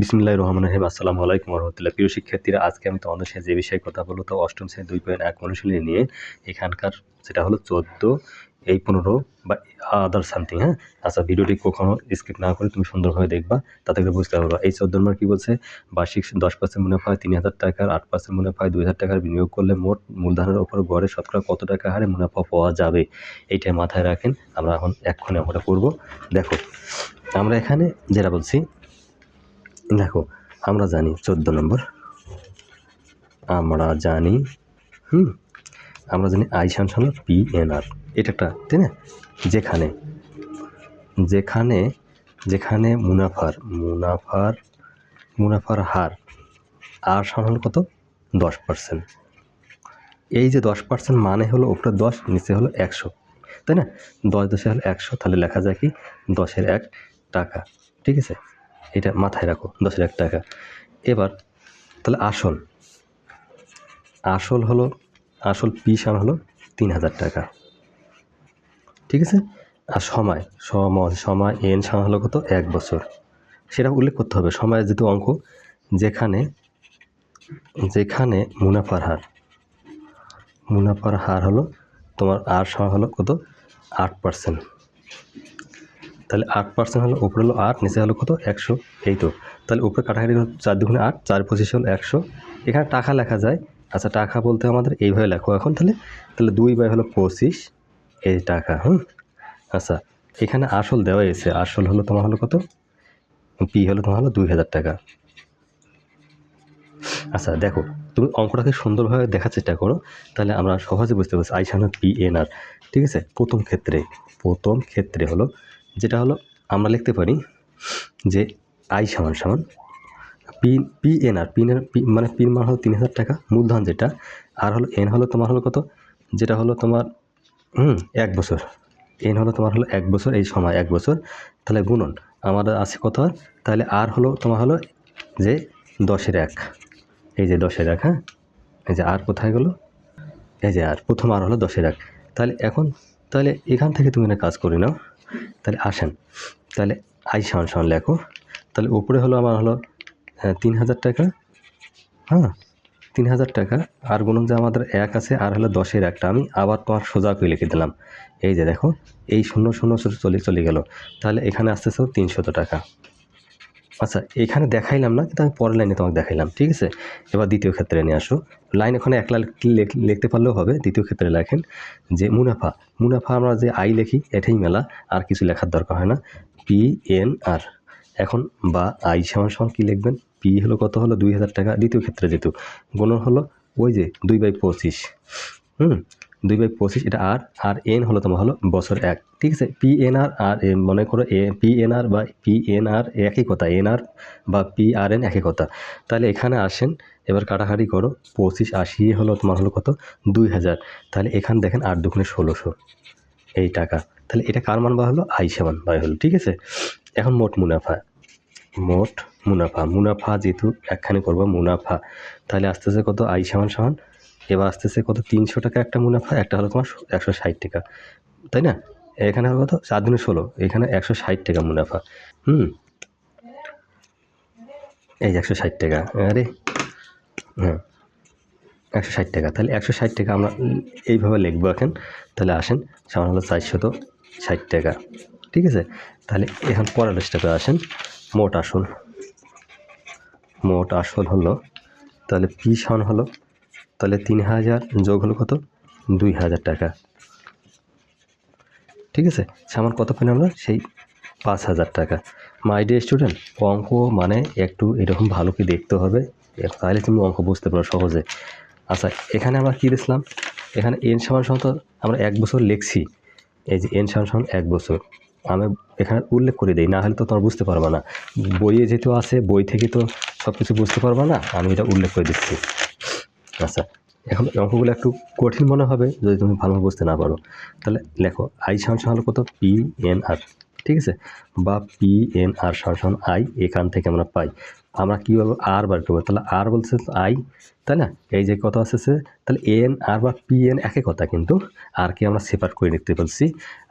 বিসমুল্লাহ রহমান রহিম। আসসালামু আলাইকুম রহমতুল্লাহ। প্রিয় শিক্ষার্থীরা, আজকে আমি তোমাদের সাথে যে বিষয়ে কথা বলব তো অষ্টম শ্রেণি দুই পয়েন্ট এক অনুশীলনী নিয়ে এখানকার সেটা হলো চোদ্দ, এই পনেরো বা আদার সামথিং হ্যাঁ? আচ্ছা ভিডিওটি কখনো স্কিপ না করে তুমি সুন্দরভাবে দেখবা, তাতে করে বুঝতে পারবা। এই চোদ্দ নম্বর কী বলছে? বার্ষিক দশ পার্সেন্ট মুনাফা হয় তিন হাজার টাকার, আট পার্সেন্ট মুনাফা হয় দুই হাজার টাকার। বিনিয়োগ করলে মোট মূলধনের ওপর গড়ে শতকরা কত টাকা হারে মুনাফা পাওয়া যাবে? এইটা মাথায় রাখেন। আমরা এখন এক্ষণে আমরা করব দেখো, আমরা এখানে যেটা বলছি দেখো, আমরা জানি চোদ্দ নম্বর। আমরা জানি, হুম, আমরা জানি আইসান হলো পি এন আর। এটা একটা, তাই না? যেখানে যেখানে যেখানে মুনাফার মুনাফার মুনাফার হার আর হলো কত? দশ পার্সেন্ট। এই যে দশ পার্সেন্ট মানে হলো উপরে দশ, নিচে হলো একশো। তাই না? দশ দশে হলো একশো, তাহলে লেখা যায় কি? দশের এক টাকা। ঠিক আছে? এটা মাথায় রাখো, দশ লাখ টাকা। এবার, তাহলে আসল। আসল হলো, আসল পি সান হলো তিন হাজার টাকা। ঠিক আছে? আর সময় সময় সময়, এন সান হলো কত? এক বছর। সেটা উল্লেখ করতে হবে, সময়ের যেহেতু অঙ্ক, যেখানে যেখানে মুনাফার হার মুনাফার হার হলো তোমার আর সময় হলো কত? আট পার্সেন্ট তাহলে আট পার্সেন্ট হলো উপরে হলো আট, নিচে হলো কত? একশো। এই তো। তাহলে উপরে কাটাকাটি চার দুগুণে আট, চার পঁচিশ হলো একশো। এখানে টাকা লেখা যায়। আচ্ছা টাকা বলতে আমাদের এইভাবে লেখো এখন তাহলে। তাহলে দুই বাই হলো পঁচিশ, এই টাকা, হুম? আচ্ছা এখানে আসল দেওয়া এসে আসল হলো তোমার হলো কত? পি হলো তোমার হলো দুই হাজার টাকা। আচ্ছা দেখো, তুমি অঙ্কটাকে সুন্দরভাবে দেখার চেষ্টা করো। তাহলে আমরা সহজে বুঝতে পারছি আই সামনে পি এন আর, ঠিক আছে? প্রথম ক্ষেত্রে প্রথম ক্ষেত্রে হলো যেটা হলো, আমরা লিখতে পারি যে আই সমান সমান পি পি এন আর পিনের পি মানে পিন মান হলো তিন হাজার টাকা মূলধন যেটা। আর হলো এন হলো তোমার হলো কত? যেটা হলো তোমার, হুম, এক বছর। এন হলো তোমার হলো এক বছর, এই সময় এক বছর। তাহলে গুণন আমাদের আছে কত? আর তাহলে আর হলো তোমার হলো যে দশের এক। এই যে দশের এক হ্যাঁ? এই যে আর কোথায় গেলো? এই যে আর, প্রথম আর হলো দশের এক। তাহলে এখন, তাহলে এখান থেকে তুমি না কাজ করে নাও। তাহলে আসেন। তাহলে আই সমান সমান লেখো। তাহলে উপরে হলো আমার হলো হ্যাঁ, তিন হাজার টাকা। হ্যাঁ তিন হাজার টাকা। আর বলুন যে আমাদের এক আছে আর হলো দশের একটা। আমি আবার তোমার সোজা করে লিখে দিলাম। এই যে দেখো এই শূন্য শূন্য চলে চলে গেল। তাহলে এখানে আসতেছে তিনশত টাকা। আচ্ছা এখানে দেখাইলাম না, কিন্তু আমি পরের লাইনে তোমাকে দেখাইলাম, ঠিক আছে? এবার দ্বিতীয় ক্ষেত্রে নিয়ে আসো। লাইন এখানে এক লাইন লিখ- লিখতে পারলেও হবে, দ্বিতীয় ক্ষেত্রে লেখেন যে মুনাফা। মুনাফা আমরা যে আই লিখি, এটাই মেলা, আর কিছু লেখার দরকার হয় না। P N R. এখন বা আই সমান সমান কী লিখবেন? পি হলো কত হলো? দুই হাজার টাকা। দ্বিতীয় ক্ষেত্রে যেহেতু, গুণন হলো ওই যে দুই বাই পঁচিশ। হুম? দুই বাই পঁচিশ, এটা আর আর এন হলো তোমার হলো বছর এক। ঠিক আছে? পি এন আর আর মনে করো এ পি এন আর বা পি এন আর একই কথা এন আর বা পি আর এন একই কথা। তাহলে এখানে আসেন, এবার কাটাকাটি করো, পঁচিশ আশি হলো তোমার হলো কত? দুই হাজার। তাহলে এখানে দেখেন আট দুগুণে ষোলোশো। এই টাকা। তাহলে এটা কার মান বা হলো? আই সমান বাই হলো, ঠিক আছে? এখন মোট মুনাফা। মোট মুনাফা। মুনাফা যেহেতু একখানে করব, মুনাফা। তাহলে আস্তে আস্তে কত? আই সমান সমান এবার আসতেছে কত? তিনশো টাকা একটা মুনাফা, একটা হলো তোমার একশো ষাট টাকা। তাই না? এখানে হলো কত? চার দিনে ষোলো। এখানে একশো ষাট টাকা মুনাফা। হুম? এই একশো ষাট টাকা। আরে হ্যাঁ। একশো ষাট টাকা। তাহলে একশো ষাট টাকা আমরা এইভাবে লিখব এখন। তাহলে আসেন সামান হলো চারশত ষাট টাকা। ঠিক আছে? তাহলে এখন পরের লিস্টটাতে আসেন। মোট আসল। মোট আসল হলো, তাহলে পি সন হলো তাহলে তিন হাজার যোগ হলো কত? দুই হাজার টাকা। ঠিক আছে? সামান কত পেন আমরা? সেই পাঁচ হাজার টাকা। মাই ডে স্টুডেন্ট অঙ্ক মানে একটু এরকম ভালো কি দেখতে হবে। তাহলে তুমি অঙ্ক বুঝতে পারো সহজে। আচ্ছা এখানে আমরা কী দেখলাম? এখানে এন সমান সমান তো আমরা এক বছর লিখছি। এই যে এন সমান সমান এক বছর। আমি এখানে উল্লেখ করে দিই, না হলে তো তোমরা বুঝতে পারবে না। বইয়ে যেহেতু আছে, বই থেকে তো সব কিছু বুঝতে পারবা না, আমি এটা উল্লেখ করে দিচ্ছি। আচ্ছা এখন অঙ্কগুলো একটু কঠিন মনে হবে যদি তুমি ভালোভাবে বুঝতে না পারো। তাহলে লেখো আই সমান হলো কত? পি এন আর ঠিক আছে? বা পি এন আর সমান আই এখান থেকে আমরা পাই। আমরা কী বলব? আর বার করব। তাহলে আর বলছে আই তাই না? এই যে কত আসতেছে, তাহলে এন আর বা পি এন একই কথা কিন্তু আর কে আমরা সেপারেট করে নিতে বলছি।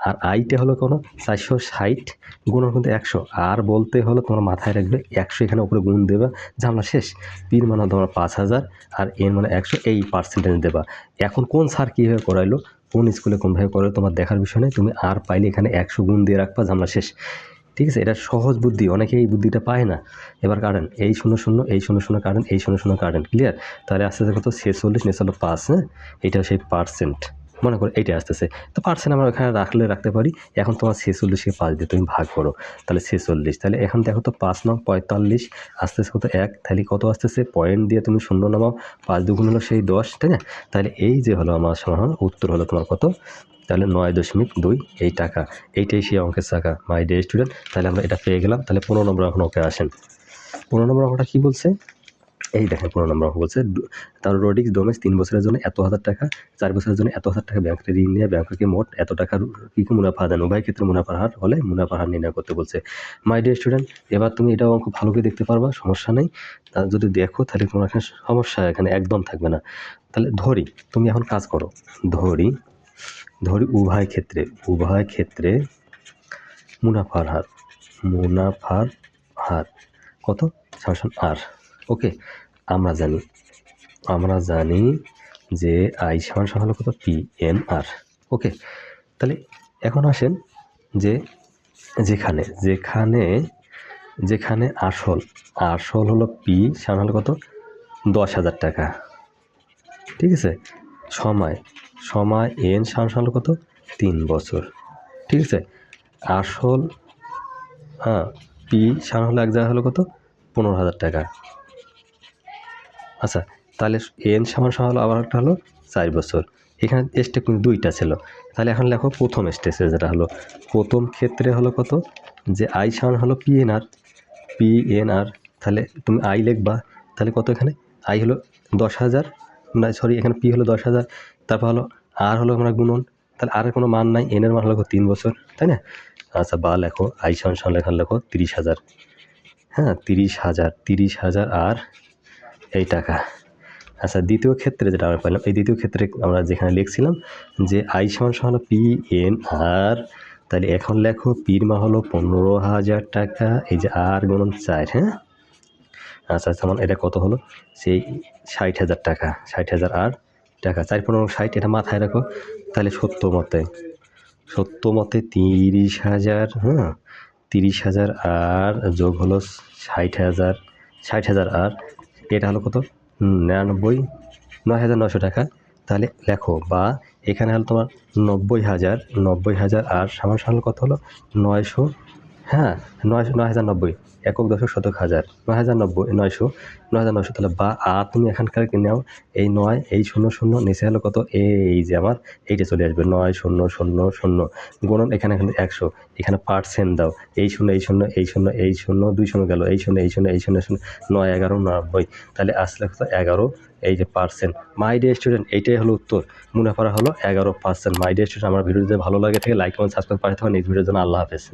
আর আইটা হলো কোনো চারশো ষাট গুণন কিন্তু একশো। আর বলতে হলো তোমার মাথায় রাখবে, একশো এখানে উপরে গুণ দেবা ঝামলা শেষ। পির মানে তোমার পাঁচ হাজার, আর এন মানে একশো, এই পার্সেন্টেজ দেবা। এখন কোন স্যার কীভাবে করাইলো? কোন স্কুলে কোনভাবে করে তোমার দেখার বিষয় নেই। তুমি আর পাইলে এখানে একশো গুণ দিয়ে রাখবা ঝামলা শেষ। ঠিক আছে, এটা সহজ বুদ্ধি, অনেকে এই বুদ্ধিটা পায় না। এবার কারেন এই শূন্য শূন্য, এই শূন্য শূন্য কারেন এই শূন্য শূন্য কারেন ক্লিয়ার তাহলে আস্তে আস্তে কত? ছেচল্লিশ নেচালো পাঁচ হ্যাঁ? এটা সেই পার্সেন্ট মনে করো এইটা আসতেছে। তো পার্সেন্ট আমরা ওখানে রাখলে রাখতে পারি। এখন তোমার ছেচল্লিশকে পাঁচ দিয়ে তুমি ভাগ করো। তাহলে ছেচল্লিশ। তাহলে এখন দেখো তো পাঁচ নং পঁয়তাল্লিশ। আসতেছে কত এক। তাহলে কত আসতেছে? পয়েন্ট দিয়ে তুমি শূন্য নামাও। পাঁচ দুগুণ হলো সেই দশ, তাই না? তাহলে এই যে হলো আমার সমাধান, উত্তর হলো তোমার কত? তাহলে নয় দশমিক দুই। এই টাকা। এইটাই সেই অঙ্কের টাকা মাই ডে স্টুডেন্ট তাহলে আমরা এটা পেয়ে গেলাম। তাহলে পনেরো নম্বর এখন ওকে আসেন। পনেরো নম্বর অঙ্কটা কী বলছে? এই দেখেন পনেরো নম্বর বলছে তার রোডিক্স ডোমেস তিন বছরের জন্য এত হাজার টাকা, চার বছরের জন্য এত হাজার টাকা ব্যাংকের ঋণ নিয়ে। ব্যাংককে মোট এত টাকার কী কী মুনাফা দেন? উভয় ক্ষেত্রে মুনাফার হার হলে মুনাফার হার নির্ণয় করতে বলছে। মাই ডিয়ার স্টুডেন্ট এবার তুমি এটা অঙ্ক ভালো করে দেখতে পারবা, সমস্যা নেই। তা যদি দেখো, তাহলে তোমার এখানে সমস্যা এখানে একদম থাকবে না। তাহলে ধরি, তুমি এখন কাজ করো। ধরি ধরি উভয় ক্ষেত্রে উভয় ক্ষেত্রে মুনাফার হার মুনাফার হার। কত? সামসান আর ওকে, আমরা জানি আমরা জানি যে আই সমান সমান কত? পি এন আর ওকে, তাহলে এখন আসেন যে যেখানে যেখানে যেখানে আসল আসল হলো পি সমান হলো কত? দশ হাজার টাকা। ঠিক আছে? সময় সময় এন সমান সমান কত? তিন বছর। ঠিক আছে? আসল হ্যাঁ পি সমান হলো এক জায়গায় হলো কত? পনেরো হাজার টাকা। আচ্ছা তাহলে এন সমান সমান হলো আবার একটা হলো চার বছর। এখানে স্টেপ কিন্তু দুইটা ছিল। তাহলে এখন লেখো প্রথম স্টেজে যেটা হলো। প্রথম ক্ষেত্রে হলো কত? যে আই সমান হলো P N R P N R তাহলে তুমি আই লিখবা। তাহলে কত এখানে? আই হলো দশ হাজার, না সরি এখানে পি হলো দশ হাজার, তারপর হলো আর হলো আমরা গুণন। তাহলে আর কোনো মান নাই এনের মান হলো তিন বছর, তাই না? আচ্ছা বা লেখো আই সমান সমান লেখা লেখো তিরিশ হাজার। হ্যাঁ তিরিশ হাজার তিরিশ হাজার আর এই টাকা। আচ্ছা দ্বিতীয় ক্ষেত্রে যেটা আমরা পেলাম এই দ্বিতীয় ক্ষেত্রে আমরা যেখানে লিখছিলাম যে আই সমান সমান পি এন আর তাহলে এখন লেখো পির মা হলো পনেরো হাজার টাকা, এই যে আর গুণন চার হ্যাঁ? আচ্ছা আচ্ছা মানে এটা কত হলো? সেই ষাট হাজার টাকা, ষাট হাজার আর টাকা। চার পনেরো ষাট, এটা মাথায় রাখো, তাহলে সত্য মতে সত্য মতে তিরিশ হাজার হ্যাঁ? তিরিশ হাজার আর যোগ হলো ষাট হাজার ষাট হাজার আর এটা হলো কত? নিরানব্বই নয় হাজার নশো টাকা। তাহলে লেখো, বা এখানে হলো তোমার নব্বই হাজার নব্বই হাজার আর সামান সামান কত হলো? নয়শো হ্যাঁ নয় নয় হাজার নব্বই, একক দশক শতক হাজার। নয় হাজার নব্বই নয়শো নয় হাজার নয়শো তাহলে বা আর তুমি এখানকার নাও? এই নয়, এই শূন্য শূন্য, নিচে হলো কত? এই যে আমার, এইটা চলে আসবে। নয় শূন্য শূন্য শূন্য। গুণন এখানে এখানে একশো। এখানে পার্সেন্ট দাও। এই শূন্য এই শূন্য এই শূন্য এই শূন্য, দুই শূন্য গেল। এই শূন্য এই শূন্য এই শূন্য শূন্য, নয়, এগারো, নব্বই। তাহলে আসলে কত? এগারো, এই যে পার্সেন্ট মাই ডে স্টুডেন্ট এইটাই হলো উত্তর। মুনাফারা হলো এগারো পার্সেন্ট মাই ডে স্টুডেন্ট আমার ভিডিও যদি ভালো লাগে থাকে লাইক কমেন্ট সাবস্ক্রাইব পাঠাতে হবে নেক্সট ভিডিওর জন্য আল্লাহ হাফেজ।